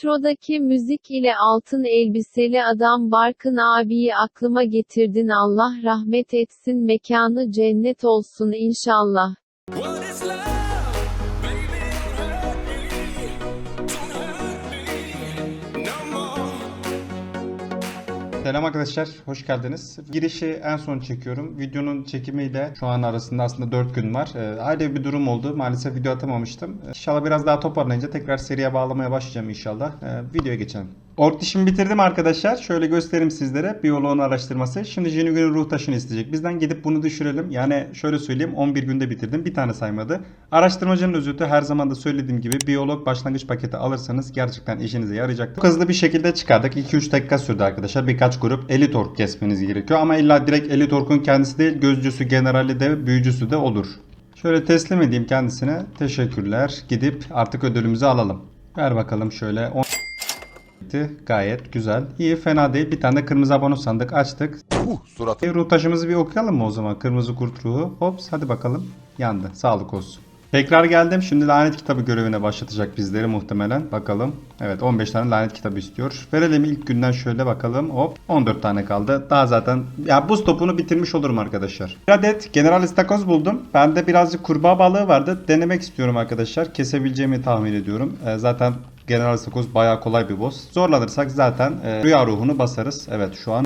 Introdaki müzik ile altın elbiseli adam Barkın abiyi aklıma getirdin. Allah rahmet etsin. Mekanı cennet olsun inşallah. Selam arkadaşlar, hoş geldiniz. Girişi en son çekiyorum. Videonun çekimiyle şu an arasında aslında 4 gün var. Ee, ayrı bir durum oldu. Maalesef video atamamıştım. Ee, İnşallah biraz daha toparlayınca tekrar seriye bağlamaya başlayacağım inşallah. Ee, videoya geçelim. Ork dişimi bitirdim arkadaşlar. Şöyle göstereyim sizlere. Biyoloğun araştırması. Şimdi Jenügen'in ruh taşını isteyecek. Bizden gidip bunu düşürelim. Yani şöyle söyleyeyim 11 günde bitirdim. Bir tane saymadı. Araştırmacının özütü her zaman da söylediğim gibi biyolog başlangıç paketi alırsanız gerçekten işinize yarayacaktır. Çok hızlı bir şekilde çıkardık. 2-3 dakika sürdü arkadaşlar. Birkaç grup elit ork kesmeniz gerekiyor. Ama illa direkt elit orkun kendisi değil. Gözcüsü, generali de büyücüsü de olur. Şöyle teslim edeyim kendisine. Teşekkürler. Gidip artık ödülümüzü alalım. Ver bakalım şöyle. 10 Gitti. Gayet güzel. İyi fena değil. Bir tane de kırmızı abone sandık açtık. Puh suratı. E, ruh bir okuyalım mı o zaman? Kırmızı kurt ruhu. Hops hadi bakalım. Yandı. Sağlık olsun. Tekrar geldim. Şimdi lanet kitabı görevine başlatacak bizleri muhtemelen. Bakalım. Evet 15 tane lanet kitabı istiyor. Verelim ilk günden şöyle bakalım. Hop 14 tane kaldı. Daha zaten ya buz topunu bitirmiş olurum arkadaşlar. Bir adet General İstakoz buldum. Bende birazcık kurbağa balığı vardı. Denemek istiyorum arkadaşlar. Kesebileceğimi tahmin ediyorum. Ee, zaten General İstakoz bayağı kolay bir boss. Zorlanırsak zaten e, rüya ruhunu basarız. Evet şu an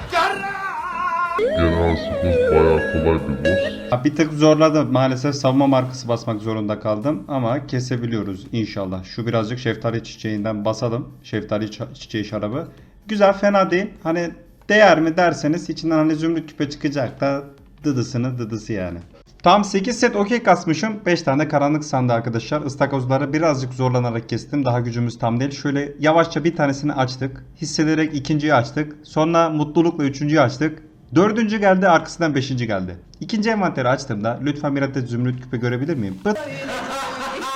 General Sukuz bayağı kolay bir boss. Ha, Bir tık zorladı. Maalesef savunma markası basmak zorunda kaldım. Ama kesebiliyoruz inşallah. Şu birazcık şeftali çiçeğinden basalım. Şeftali çiçeği şarabı. Güzel fena değil. Hani değer mi derseniz içinden hani zümrüt küpe çıkacak da dıdısını dıdısı yani. Tam 8 set okey kasmışım. 5 tane karanlık sandı arkadaşlar. Istakozları birazcık zorlanarak kestim. Daha gücümüz tam değil. Şöyle yavaşça bir tanesini açtık. Hissederek ikinciyi açtık. Sonra mutlulukla üçüncüyü açtık. Dördüncü geldi arkasından beşinci geldi. İkinci envanteri açtığımda lütfen bir adet zümrüt küpe görebilir miyim? Pıt.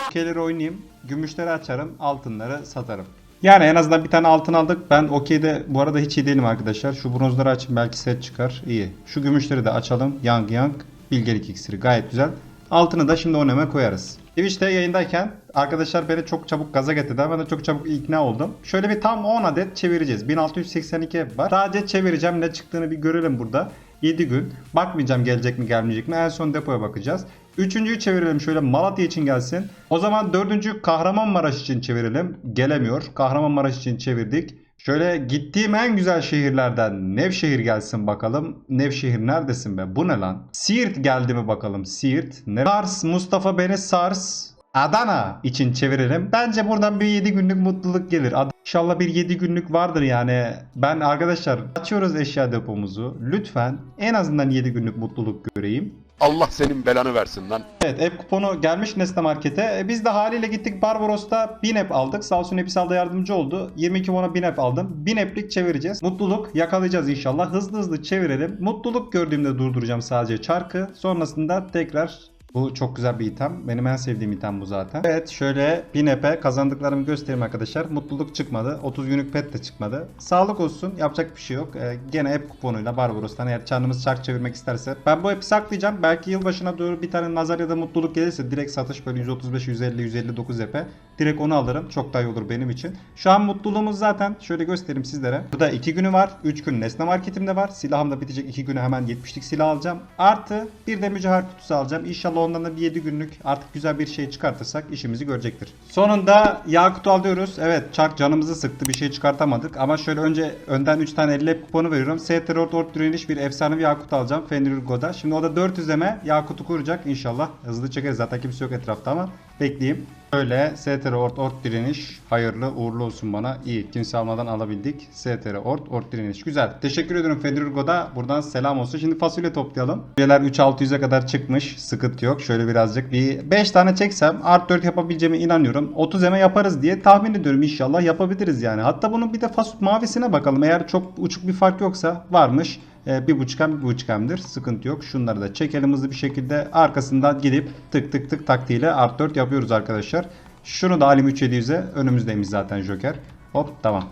Okeyleri oynayayım. Gümüşleri açarım. Altınları satarım. Yani en azından bir tane altın aldık. Ben okeyde bu arada hiç iyi değilim arkadaşlar. Şu bronzları açayım belki set çıkar. İyi. Şu gümüşleri de açalım. Yang yang. Bilgelik iksiri gayet güzel. Altını da şimdi oynamaya koyarız. Twitch'te yayındayken arkadaşlar beni çok çabuk gaza getirdi. Ben de çok çabuk ikna oldum. Şöyle bir tam 10 adet çevireceğiz. 1682 var. Sadece çevireceğim ne çıktığını bir görelim burada. 7 gün. Bakmayacağım gelecek mi gelmeyecek mi. En son depoya bakacağız. Üçüncüyü çevirelim şöyle Malatya için gelsin. O zaman dördüncü Kahramanmaraş için çevirelim. Gelemiyor. Kahramanmaraş için çevirdik. Şöyle gittiğim en güzel şehirlerden Nevşehir gelsin bakalım. Nevşehir neredesin be? Bu ne lan? Siirt geldi mi bakalım? Siirt. Ne? Sars Mustafa beni Sars. Adana için çevirelim. Bence buradan bir 7 günlük mutluluk gelir. Ad- İnşallah bir 7 günlük vardır yani. Ben arkadaşlar açıyoruz eşya depomuzu. Lütfen en azından 7 günlük mutluluk göreyim. Allah senin belanı versin lan. Evet ev kuponu gelmiş Nesne Market'e. E, biz de haliyle gittik Barbaros'ta 1000 app aldık. Sağ olsun Episal'da yardımcı oldu. 22 bona 1000 app aldım. 1000 app'lik çevireceğiz. Mutluluk yakalayacağız inşallah. Hızlı hızlı çevirelim. Mutluluk gördüğümde durduracağım sadece çarkı. Sonrasında tekrar bu çok güzel bir item. Benim en sevdiğim item bu zaten. Evet şöyle 1000 app'e kazandıklarımı göstereyim arkadaşlar. Mutluluk çıkmadı. 30 günlük pet de çıkmadı. Sağlık olsun. Yapacak bir şey yok. Ee, gene app kuponuyla Barbaros'tan eğer çarnımız çark çevirmek isterse. Ben bu app'i saklayacağım. Belki yılbaşına doğru bir tane nazar ya da mutluluk gelirse direkt satış böyle 135, 150, 159 app'e. Direkt onu alırım. Çok daha iyi olur benim için. Şu an mutluluğumuz zaten şöyle göstereyim sizlere. Burada 2 günü var. 3 gün Nesne Marketimde var. Silahım da bitecek 2 güne hemen 70'lik silah alacağım. Artı bir de mücevher kutusu alacağım. İnşallah ondan da bir 7 günlük artık güzel bir şey çıkartırsak işimizi görecektir. Sonunda Yakut'u alıyoruz. Evet çark canımızı sıktı. Bir şey çıkartamadık. Ama şöyle önce önden 3 tane 50 kuponu veriyorum. STR Ort direniş bir efsanevi Yakut alacağım. Fenrirgo'da. Şimdi o da 400 eme Yakut'u kuracak inşallah. Hızlı çekeriz. Zaten kimse yok etrafta ama bekleyeyim. Böyle STR Ort Ort direniş hayırlı uğurlu olsun bana. İyi kimse almadan alabildik. STR Ort Ort direniş. Güzel. Teşekkür ediyorum Fenrirgo'da. Buradan selam olsun. Şimdi fasulye toplayalım. Fasulyeler 3-600'e kadar çıkmış. Sıkıntı yok. Şöyle birazcık bir 5 tane çeksem art 4 yapabileceğime inanıyorum. 30 eme yaparız diye tahmin ediyorum inşallah yapabiliriz yani. Hatta bunun bir de fasulye mavisine bakalım. Eğer çok uçuk bir fark yoksa varmış. E, bir buçuk hem bir buçuk hemdir. Sıkıntı yok. Şunları da çekelim hızlı bir şekilde. Arkasından gidip tık tık tık taktiğiyle art 4 yapıyoruz arkadaşlar. Şunu da alim 3700'e önümüzdeymiş zaten Joker. Hop tamam.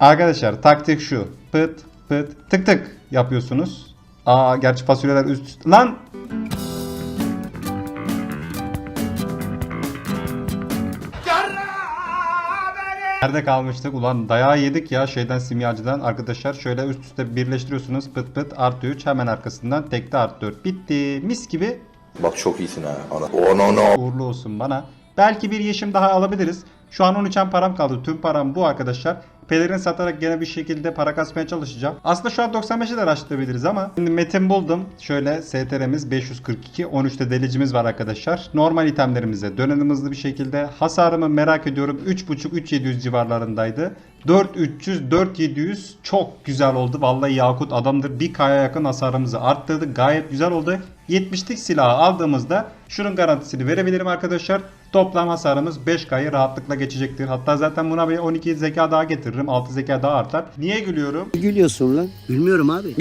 Arkadaşlar taktik şu. Pıt pıt tık tık yapıyorsunuz. Aa gerçi fasulyeler üst. Lan! Nerede kalmıştık? Ulan dayağı yedik ya şeyden simyacıdan. Arkadaşlar şöyle üst üste birleştiriyorsunuz. Pıt pıt artı 3 hemen arkasından tekte artı 4. Bitti. Mis gibi Bak çok iyisin ha. Ana. Ona ona. uğurlu olsun bana. Belki bir yeşim daha alabiliriz. Şu an 13'en param kaldı. Tüm param bu arkadaşlar. Pelerin satarak gene bir şekilde para kasmaya çalışacağım. Aslında şu an 95'e de açtırabiliriz ama şimdi metin buldum. Şöyle STR'miz 542. 13'te delicimiz var arkadaşlar. Normal itemlerimize dönelim hızlı bir şekilde. Hasarımı merak ediyorum. 3.5-3.700 civarlarındaydı. 4300 4700 çok güzel oldu. Vallahi Yakut adamdır. Bir kaya yakın hasarımızı arttırdı. Gayet güzel oldu. 70'lik silahı aldığımızda şunun garantisini verebilirim arkadaşlar. Toplam hasarımız 5K'yı rahatlıkla geçecektir. Hatta zaten buna bir 12 zeka daha getiririm. 6 zeka daha artar. Niye gülüyorum? gülüyorsun lan? Gülmüyorum abi.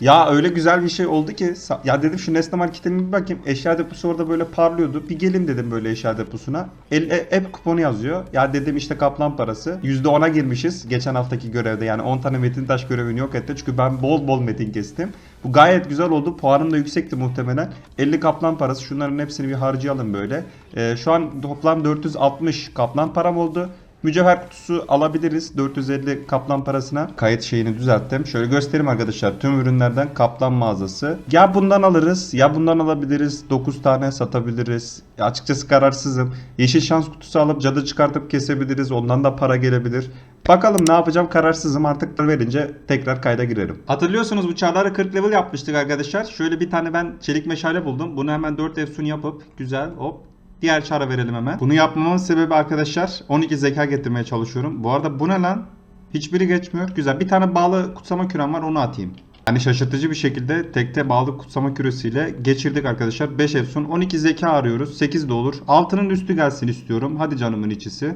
Ya öyle güzel bir şey oldu ki ya dedim şu Nesne Market'e bir bakayım. Eşya deposu orada böyle parlıyordu. Bir gelin dedim böyle eşya deposuna. El, e, hep kuponu yazıyor. Ya dedim işte kaplan parası. %10'a girmişiz geçen haftaki görevde. Yani 10 tane metin taş görevini yok etti. Çünkü ben bol bol metin kestim. Bu gayet güzel oldu. Puanım da yüksekti muhtemelen. 50 kaplan parası. Şunların hepsini bir harcayalım böyle. Ee, şu an toplam 460 kaplan param oldu. Mücevher kutusu alabiliriz 450 kaplan parasına. Kayıt şeyini düzelttim. Şöyle göstereyim arkadaşlar. Tüm ürünlerden kaplan mağazası. Ya bundan alırız ya bundan alabiliriz. 9 tane satabiliriz. Ya açıkçası kararsızım. Yeşil şans kutusu alıp cadı çıkartıp kesebiliriz. Ondan da para gelebilir. Bakalım ne yapacağım kararsızım artık verince tekrar kayda girerim. Hatırlıyorsunuz bu çarları 40 level yapmıştık arkadaşlar. Şöyle bir tane ben çelik meşale buldum. Bunu hemen 4 efsun yapıp güzel hop Diğer çara verelim hemen. Bunu yapmamın sebebi arkadaşlar 12 zeka getirmeye çalışıyorum. Bu arada bu ne lan? Hiçbiri geçmiyor. Güzel. Bir tane bağlı kutsama kürem var onu atayım. Yani şaşırtıcı bir şekilde tekte bağlı kutsama küresiyle geçirdik arkadaşlar. 5 efsun 12 zeka arıyoruz. 8 de olur. Altının üstü gelsin istiyorum. Hadi canımın içisi.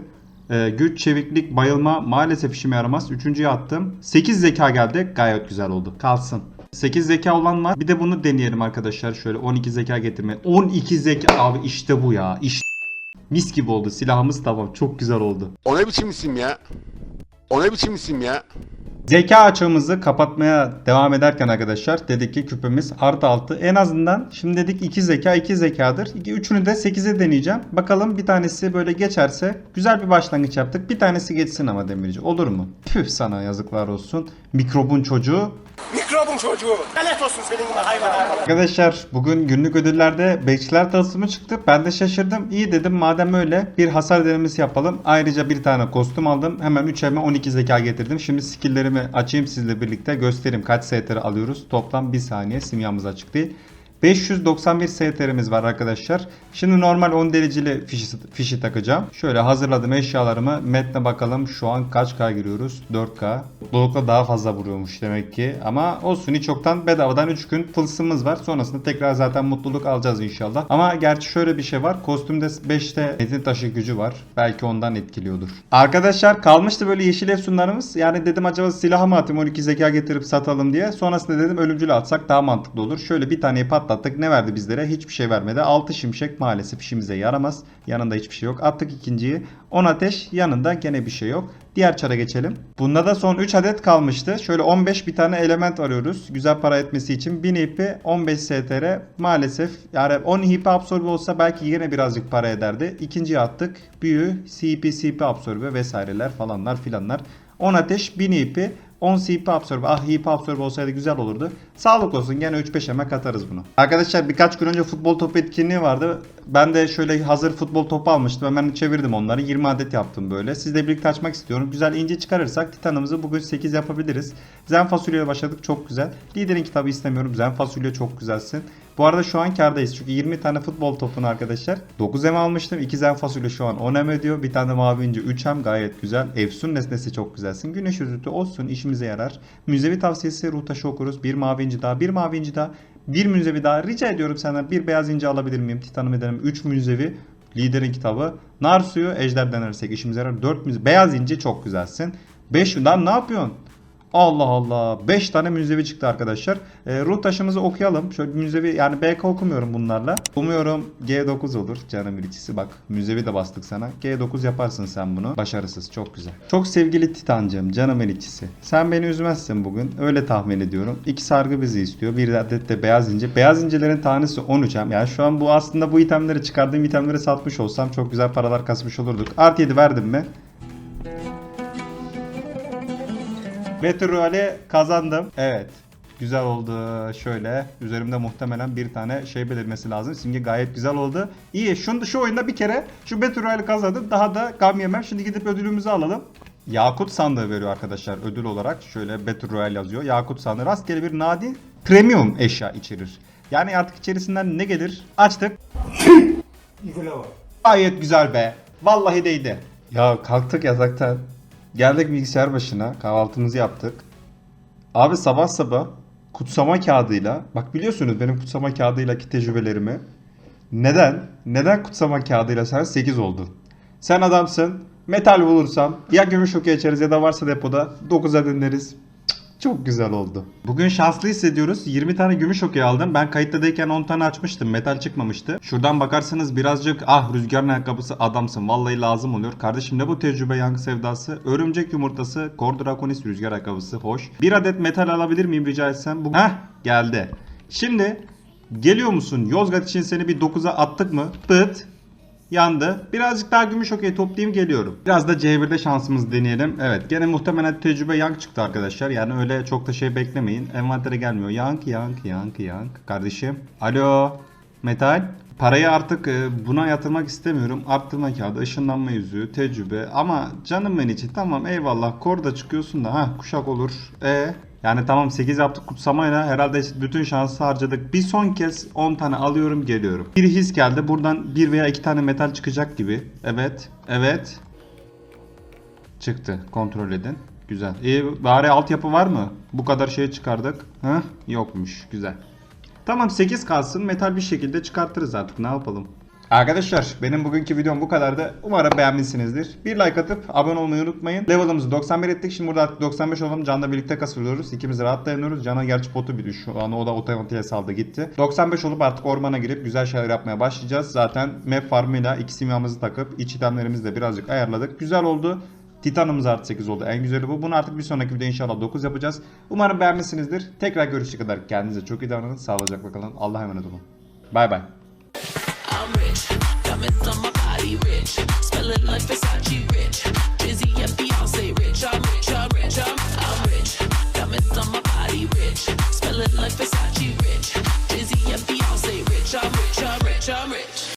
Ee, güç, çeviklik, bayılma maalesef işime yaramaz. Üçüncüye attım. 8 zeka geldi. Gayet güzel oldu. Kalsın. 8 zeka olan var. Bir de bunu deneyelim arkadaşlar. Şöyle 12 zeka getirme. 12 zeka abi işte bu ya. İşte mis gibi oldu. Silahımız tamam. Çok güzel oldu. O ne biçim isim ya? O ne biçim isim ya? Zeka açığımızı kapatmaya devam ederken arkadaşlar dedik ki küpemiz artı 6. En azından şimdi dedik 2 zeka 2 zekadır. İki, üçünü de 8'e deneyeceğim. Bakalım bir tanesi böyle geçerse güzel bir başlangıç yaptık. Bir tanesi geçsin ama demirci. Olur mu? Püh sana yazıklar olsun. Mikrobun çocuğu. Mikrobun çocuğu. Lanet olsun senin gibi hayvana. Arkadaşlar bugün günlük ödüllerde bekçiler tılsımı çıktı. Ben de şaşırdım. İyi dedim madem öyle bir hasar denemesi yapalım. Ayrıca bir tane kostüm aldım. Hemen 3 eme 12 zeka getirdim. Şimdi skilllerimi açayım sizle birlikte göstereyim kaç STR alıyoruz. Toplam 1 saniye simyamız açık değil. 591 STR'miz var arkadaşlar. Şimdi normal 10 dereceli fişi, fişi takacağım. Şöyle hazırladım eşyalarımı. Metne bakalım şu an kaç K giriyoruz? 4K. Mutlulukla daha fazla vuruyormuş demek ki. Ama olsun hiç yoktan bedavadan 3 gün tılsımımız var. Sonrasında tekrar zaten mutluluk alacağız inşallah. Ama gerçi şöyle bir şey var. Kostümde 5'te metin taşı gücü var. Belki ondan etkiliyordur. Arkadaşlar kalmıştı böyle yeşil efsunlarımız. Yani dedim acaba silah mı atayım 12 zeka getirip satalım diye. Sonrasında dedim ölümcül atsak daha mantıklı olur. Şöyle bir taneyi patlattık. Ne verdi bizlere? Hiçbir şey vermedi. 6 şimşek maalesef işimize yaramaz. Yanında hiçbir şey yok. Attık ikinciyi. 10 ateş yanında gene bir şey yok. Diğer çara geçelim. Bunda da son 3 adet kalmıştı. Şöyle 15 bir tane element arıyoruz. Güzel para etmesi için. 1000 ipi 15 STR maalesef. Yani 10 ipi absorbe olsa belki yine birazcık para ederdi. İkinciyi attık. Büyü, CP, CP absorbe vesaireler falanlar filanlar. 10 ateş 1000 ipi 10 CP absorbe. Ah IP absorbe olsaydı güzel olurdu. Sağlık olsun gene 3-5 emek atarız bunu. Arkadaşlar birkaç gün önce futbol topu etkinliği vardı. Ben de şöyle hazır futbol topu almıştım. Hemen çevirdim onları. 20 adet yaptım böyle. Sizle birlikte açmak istiyorum. Güzel ince çıkarırsak Titan'ımızı bugün 8 yapabiliriz. Zen fasulyeyle başladık. Çok güzel. Liderin kitabı istemiyorum. Zen fasulye çok güzelsin. Bu arada şu an kardayız. Çünkü 20 tane futbol topunu arkadaşlar. 9 em almıştım. 2 zen fasulye şu an 10 em ödüyor. Bir tane mavi ince 3 em gayet güzel. Efsun nesnesi çok güzelsin. Güneş özütü olsun işimize yarar. Müzevi tavsiyesi ruh taşı okuruz. Bir mavi inci daha. Bir mavi inci daha. Bir müzevi daha. Rica ediyorum senden bir beyaz inci alabilir miyim? Titanım ederim. 3 müzevi. Liderin kitabı. Nar suyu ejder denersek işimize yarar. 4 müze. Beyaz inci çok güzelsin. 5 lan ne yapıyorsun? Allah Allah. 5 tane müzevi çıktı arkadaşlar. E, ruh taşımızı okuyalım. Şöyle müzevi yani BK okumuyorum bunlarla. Umuyorum G9 olur. Canım biricisi bak. Müzevi de bastık sana. G9 yaparsın sen bunu. Başarısız. Çok güzel. Çok sevgili Titancım. Canım biricisi. Sen beni üzmezsin bugün. Öyle tahmin ediyorum. İki sargı bizi istiyor. Bir adet de beyaz ince. Beyaz incelerin tanesi 13 hem. Yani şu an bu aslında bu itemleri çıkardığım itemleri satmış olsam çok güzel paralar kasmış olurduk. Artı 7 verdim mi? Battle Royale kazandım. Evet. Güzel oldu. Şöyle üzerimde muhtemelen bir tane şey belirmesi lazım. Simge gayet güzel oldu. İyi. Şu, şu oyunda bir kere şu Battle Royale kazandım. Daha da gam yemem. Şimdi gidip ödülümüzü alalım. Yakut sandığı veriyor arkadaşlar ödül olarak. Şöyle Battle Royale yazıyor. Yakut sandığı rastgele bir nadir premium eşya içerir. Yani artık içerisinden ne gelir? Açtık. Gayet güzel be. Vallahi değdi. Ya kalktık yataktan. Geldik bilgisayar başına. Kahvaltımızı yaptık. Abi sabah sabah kutsama kağıdıyla bak biliyorsunuz benim kutsama kağıdıyla tecrübelerimi. Neden? Neden kutsama kağıdıyla sen 8 oldun? Sen adamsın. Metal bulursam ya gümüş okey açarız ya da varsa depoda 9'a döneriz. Çok güzel oldu. Bugün şanslı hissediyoruz. 20 tane gümüş okey aldım. Ben kayıttadayken 10 tane açmıştım. Metal çıkmamıştı. Şuradan bakarsanız birazcık ah rüzgarın ayakkabısı adamsın. Vallahi lazım oluyor. Kardeşim ne bu tecrübe yankı sevdası? Örümcek yumurtası, Kor Draconis rüzgar ayakkabısı hoş. Bir adet metal alabilir miyim rica etsem? Bu... Heh geldi. Şimdi geliyor musun? Yozgat için seni bir 9'a attık mı? Pıt. Yandı. Birazcık daha gümüş okey toplayayım geliyorum. Biraz da C1'de şansımızı deneyelim. Evet gene muhtemelen tecrübe yank çıktı arkadaşlar. Yani öyle çok da şey beklemeyin. Envantere gelmiyor. Yank yank yank yank. Kardeşim. Alo. Metal. Parayı artık e, buna yatırmak istemiyorum. Arttırma kağıdı, ışınlanma yüzüğü, tecrübe. Ama canım ben için tamam eyvallah. Korda çıkıyorsun da ha kuşak olur. E yani tamam 8 yaptık kutsamayla herhalde bütün şansı harcadık. Bir son kez 10 tane alıyorum geliyorum. Bir his geldi. Buradan bir veya iki tane metal çıkacak gibi. Evet. Evet. Çıktı. Kontrol edin. Güzel. İyi bari altyapı var mı? Bu kadar şey çıkardık. Hı? Yokmuş. Güzel. Tamam 8 kalsın. Metal bir şekilde çıkartırız artık. Ne yapalım? Arkadaşlar benim bugünkü videom bu kadardı. Umarım beğenmişsinizdir. Bir like atıp abone olmayı unutmayın. Level'ımızı 91 ettik. Şimdi burada artık 95 olalım. Can'la birlikte kasılıyoruz. İkimiz rahat dayanıyoruz. Can'a gerçi potu bir şu an o da otomatiğe saldı gitti. 95 olup artık ormana girip güzel şeyler yapmaya başlayacağız. Zaten map farmıyla iki simyamızı takıp iç itemlerimizi de birazcık ayarladık. Güzel oldu. Titanımız artı 8 oldu. En güzeli bu. Bunu artık bir sonraki videoda inşallah 9 yapacağız. Umarım beğenmişsinizdir. Tekrar görüşene kadar kendinize çok iyi davranın. Sağlıcakla kalın. Allah'a emanet olun. Bay bay. diamonds on my body rich. Smelling like Versace rich. Dizzy and Beyonce rich. I'm rich, I'm rich, I'm, I'm rich. Diamonds on my body rich. Like Versace rich. And Beyonce rich. I'm rich, I'm rich, I'm rich.